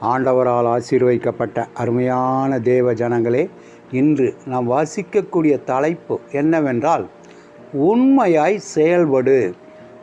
ஆண்டவரால் ஆசீர்வதிக்கப்பட்ட அருமையான தேவ ஜனங்களே இன்று நாம் வாசிக்கக்கூடிய தலைப்பு என்னவென்றால் உண்மையாய் செயல்படு.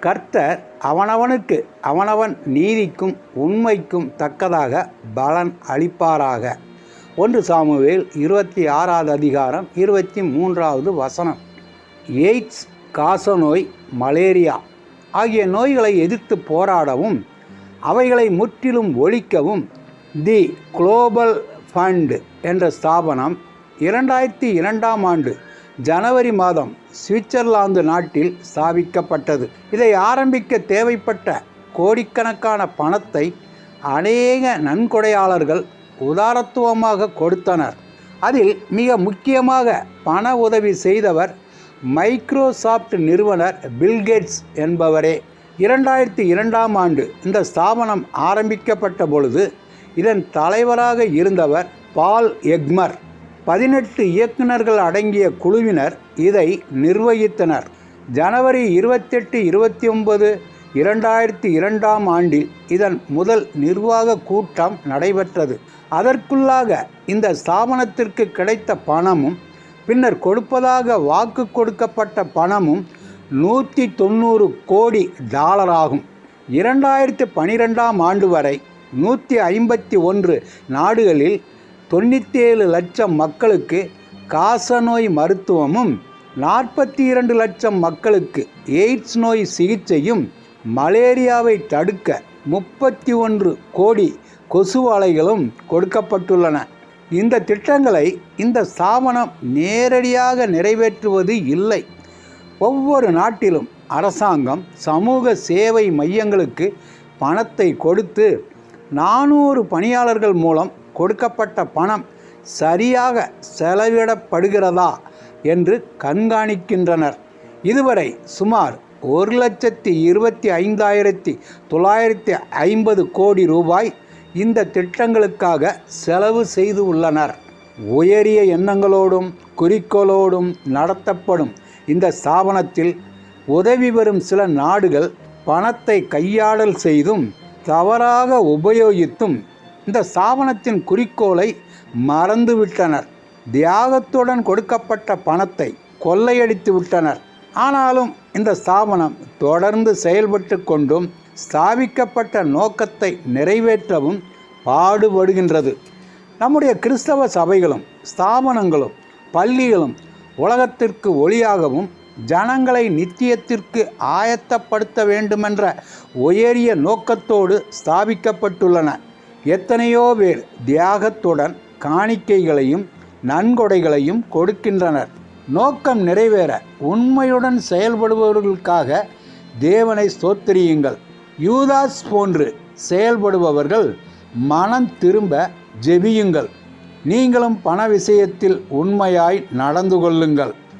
கர்த்தர் அவனவனுக்கு அவனவன் நீதிக்கும் உண்மைக்கும் தக்கதாக பலன் அளிப்பாராக. ஒன்று சாமுவேல் இருபத்தி ஆறாவது அதிகாரம் இருபத்தி மூன்றாவது வசனம். எய்ட்ஸ் காசநோய் மலேரியா ஆகிய நோய்களை எதிர்த்து போராடவும் அவைகளை முற்றிலும் ஒழிக்கவும் தி குளோபல் ஃபண்ட் என்ற ஸ்தாபனம் இரண்டாயிரத்தி இரண்டாம் ஆண்டு ஜனவரி மாதம் சுவிட்சர்லாந்து நாட்டில் ஸ்தாபிக்கப்பட்டது. இதை ஆரம்பிக்க தேவைப்பட்ட கோடிக்கணக்கான பணத்தை அநேக நன்கொடையாளர்கள் உதாரத்துவமாக கொடுத்தனர். அதில் மிக முக்கியமாக பண உதவி செய்தவர் மைக்ரோசாஃப்ட் நிறுவனர் பில்கேட்ஸ் என்பவரே. இரண்டாயிரத்தி இரண்டாம் ஆண்டு இந்த ஸ்தாபனம் ஆரம்பிக்கப்பட்ட பொழுது இதன் தலைவராக இருந்தவர் பால் எக்மர். பதினெட்டு இயக்குநர்கள் அடங்கிய குழுவினர் இதை நிர்வகித்தனர். ஜனவரி இருபத்தெட்டு இருபத்தி ஒன்பது இரண்டாயிரத்தி இரண்டாம் ஆண்டில் இதன் முதல் நிர்வாக கூட்டம் நடைபெற்றது. அதற்குள்ளாக இந்த ஸ்தாபனத்திற்கு கிடைத்த பணமும் பின்னர் கொடுப்பதாக வாக்கு கொடுக்கப்பட்ட பணமும் நூற்றி தொண்ணூறு கோடி டாலராகும். இரண்டாயிரத்தி பனிரெண்டாம் ஆண்டு வரை நூற்றி ஐம்பத்தி ஒன்று நாடுகளில் தொண்ணூற்றேழு லட்சம் மக்களுக்கு காசநோய் மருத்துவமும் நாற்பத்தி இரண்டு லட்சம் மக்களுக்கு எய்ட்ஸ் நோய் சிகிச்சையும் மலேரியாவை தடுக்க முப்பத்தி ஒன்று கோடி கொசுவாலைகளும் கொடுக்கப்பட்டுள்ளன. இந்த திட்டங்களை இந்த ஸ்தாபனம் நேரடியாக நிறைவேற்றுவது இல்லை. ஒவ்வொரு நாட்டிலும் அரசாங்கம் சமூக சேவை மையங்களுக்கு பணத்தை கொடுத்து நானூறு பணியாளர்கள் மூலம் கொடுக்கப்பட்ட பணம் சரியாக செலவிடப்படுகிறதா என்று கண்காணிக்கின்றனர். இதுவரை சுமார் ஒரு லட்சத்தி இருபத்தி ஐந்தாயிரத்தி தொள்ளாயிரத்தி ஐம்பது கோடி ரூபாய் இந்த திட்டங்களுக்காக செலவு செய்து உள்ளனர். உயரிய எண்ணங்களோடும் குறிக்கோளோடும் நடத்தப்படும் இந்த ஸ்தாபனத்தில் உதவி பெறும் சில நாடுகள் பணத்தை கையாடல் செய்தும் தவறாக உபயோகித்தும் இந்த ஸ்தாபனத்தின் குறிக்கோளை மறந்துவிட்டனர். தியாகத்துடன் கொடுக்கப்பட்ட பணத்தை கொள்ளையடித்து விட்டனர். ஆனாலும் இந்த ஸ்தாபனம் தொடர்ந்து செயல்பட்டு கொண்டும் ஸ்தாபிக்கப்பட்ட நோக்கத்தை நிறைவேற்றவும் பாடுபடுகின்றது. நம்முடைய கிறிஸ்தவ சபைகளும் ஸ்தாபனங்களும் பள்ளிகளும் உலகத்திற்கு ஒளியாகவும் ஜனங்களை நித்தியத்திற்கு ஆயத்தப்படுத்த வேண்டுமென்ற உயரிய நோக்கத்தோடு ஸ்தாபிக்கப்பட்டுள்ளன. எத்தனையோ பேர் தியாகத்துடன் காணிக்கைகளையும் நன்கொடைகளையும் கொடுக்கின்றனர். நோக்கம் நிறைவேற உண்மையுடன் செயல்படுபவர்களுக்காக தேவனை ஸ்தோத்திரியுங்கள். யூதாஸ் போன்று செயல்படுபவர்கள் மனம் திரும்ப ஜெபியுங்கள். நீங்களும் பண விஷயத்தில் உண்மையாய் நடந்து கொள்ளுங்கள்.